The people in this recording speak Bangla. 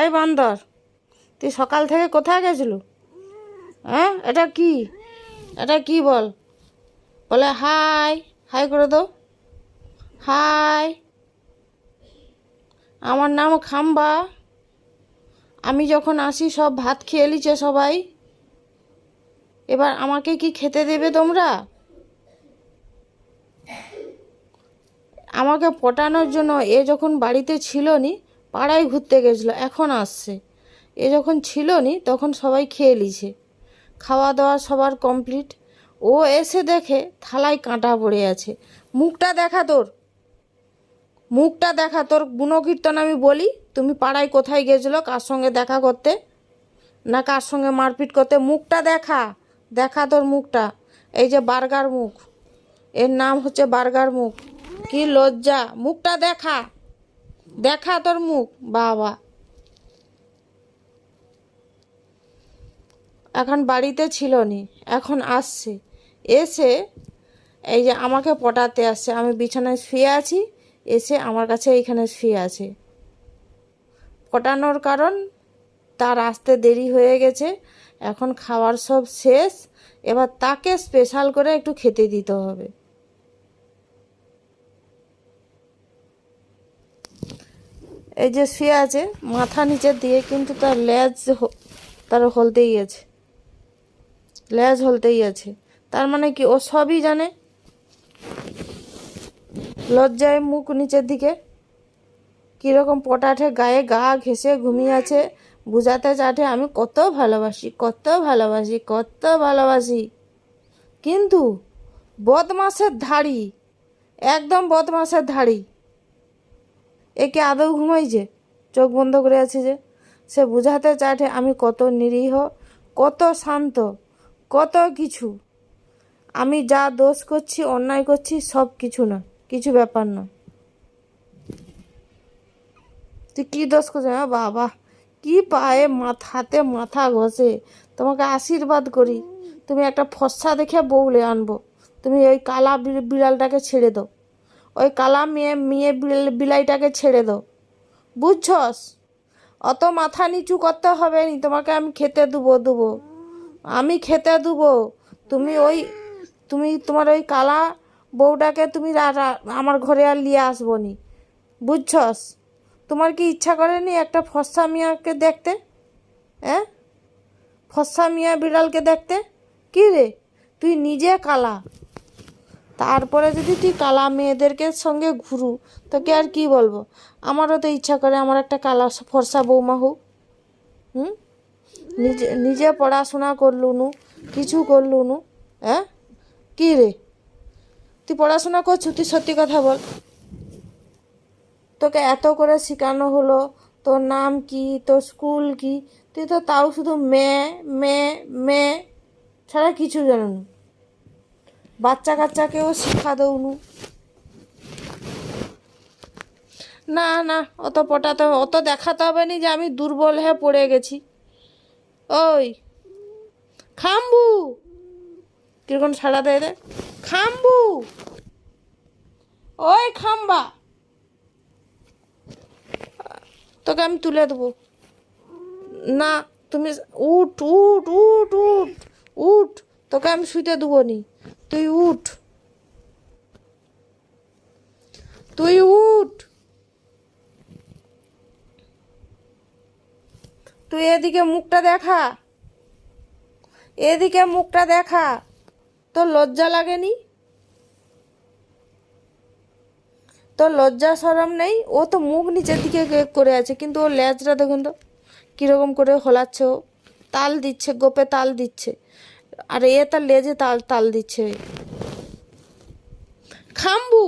এই বান্দর, তুই সকাল থেকে কোথায় গেছিল? হ্যাঁ? এটা কি? এটা কি বল? বলে, হাই হাই করে দাও। হাই। আমার নাম খাম্বা। আমি যখন আসি, সব ভাত খেয়ে নিচ্ছে সবাই। এবার আমাকে কি খেতে দেবে তোমরা? আমাকে পটানোর জন্য এ যখন বাড়িতে ছিল নি পাড়ায় ঘুরতে গেছিল, এখন আসছে। এ যখন ছিল নি তখন সবাই খেয়ে নিছে খাওয়া দাওয়া সবার কমপ্লিট ও এসে দেখে থালায় কাঁটা পড়ে আছে। মুখটা দেখা তোর। মুখটা দেখা তোর। গুণকীর্তন আমি বলি, তুমি পাড়ায় কোথায় গেছিল, কার সঙ্গে দেখা করতে? না কার সঙ্গে মারপিট করতে? মুখটা দেখা। দেখা তোর মুখটা। এই যে বার্গার মুখ। এর নাম হচ্ছে বার্গার মুখ। কি লজ্জা। মুখটা দেখা। দেখা তোর মুখ, বাবা। এখন বাড়িতে ছিল নি, এখন আসছে। এসে এই যে আমাকে পটাতে আসছে, আমি বিছানায় শুয়ে আছি, এসে আমার কাছে এইখানে শুয়ে আছে। পটানোর কারণ তার আসতে দেরি হয়ে গেছে, এখন খাওয়ার সব শেষ, এবার তাকে স্পেশাল করে একটু খেতে দিতে হবে। এই যে শুয়ে আছে, মাথা নিচে দিয়ে কিন্তু তার লেজ তার হলতেই আছে। লেজ হলতেই আছে। তার মানে কি, ও সবই জানে। লজ্জায় মুখ নিচের দিকে। কীরকম পটাঠে গায়ে গা ঘেসে ঘুমিয়ে আছে, বুঝাতে চাটে আমি কত ভালোবাসি কত ভালোবাসি কত ভালোবাসি। কিন্তু বদমাসের ধাড়ি, একদম বদমাসের ধাড়ি। একে আদৌ ঘুমাই যে? চোখ বন্ধ করে আছে যে? সে বুঝাতে চাটে আমি কত নিরীহ, কত শান্ত, কত কিছু। আমি যা দোষ করছি, অন্যায় করছি, সব কিছু না, কিছু ব্যাপার না। তুই কী দোষ করছিস? হ্যাঁ বাবা, কি পায়ে মাথা হাতে মাথা ঘষে? তোমাকে আশীর্বাদ করি। তুমি একটা ফর্সা দেখে বউলে আনব। তুমি ওই কালা বিড়ালটাকে ছেড়ে দাও। ওই কালা মেয়ে মেয়ে বিলাইটাকে ছেড়ে দাও বুঝছস? অত মাথা নিচু করতে হবে নি, তোমাকে আমি খেতে দেবো দেবো। আমি খেতে দেবো। তুমি ওই, তুমি তোমার ওই কালা বউটাকে তুমি আমার ঘরে আর নিয়ে আসব নি। বুঝছস? তোমার কি ইচ্ছা করেনি একটা ফর্সা মিয়াকে দেখতে? হ্যাঁ ফর্সা মিয়া বিড়ালকে দেখতে? কী রে? তুই নিজে কালা। তারপরে যদি তুই কালা মেয়েদেরকে সঙ্গে ঘুরু, তোকে আর কি বলব? আমারও তো ইচ্ছা করে আমার একটা কালা ফর্সা বৌমা হোক। হুম? নিজে নিজে পড়াশোনা করলু নু, কিছু করলু নু হ্যাঁ কি রে? তুই পড়াশোনা করছু? তুই সত্যি কথা বল। তোকে এত করে শেখানো হলো, তোর নাম কি, তোর স্কুল কি, তুই তো তাও শুধু মেয়ে মেয়ে মেয়ে ছাড়া কিছু জানো না। বাচ্চা কাচ্চাকেও শিক্ষা দৌনু। না না, অত পটাতে অত দেখাতে হবে নি যে আমি দুর্বল হয়ে পড়ে গেছি। ওই, খাম্বু! কীরকম সাড়া দেয় রে? খাম্বু! ওই খাম্বা! তোকে আমি তুলে দেবো। না, তুমি উঠ উঠ উঠ উঠ উঠ, তোকে আমি শুইতে দেবো নি। তুই উঠ। তুই উঠ। তুই এদিকে মুখটা দেখা। এদিকে মুখটা দেখা। তোর লজ্জা লাগেনি? তোর লজ্জা সরম নেই? ও তো মুখ নিচের দিকে করে আছে, কিন্তু ওর লেজটা দেখুন তো, কীরকম করে হলাচ্ছে ও। তাল দিচ্ছে, গোপে তাল দিচ্ছে। আর এ তার লেজে তাল তাল দিচ্ছে। খাম্বু!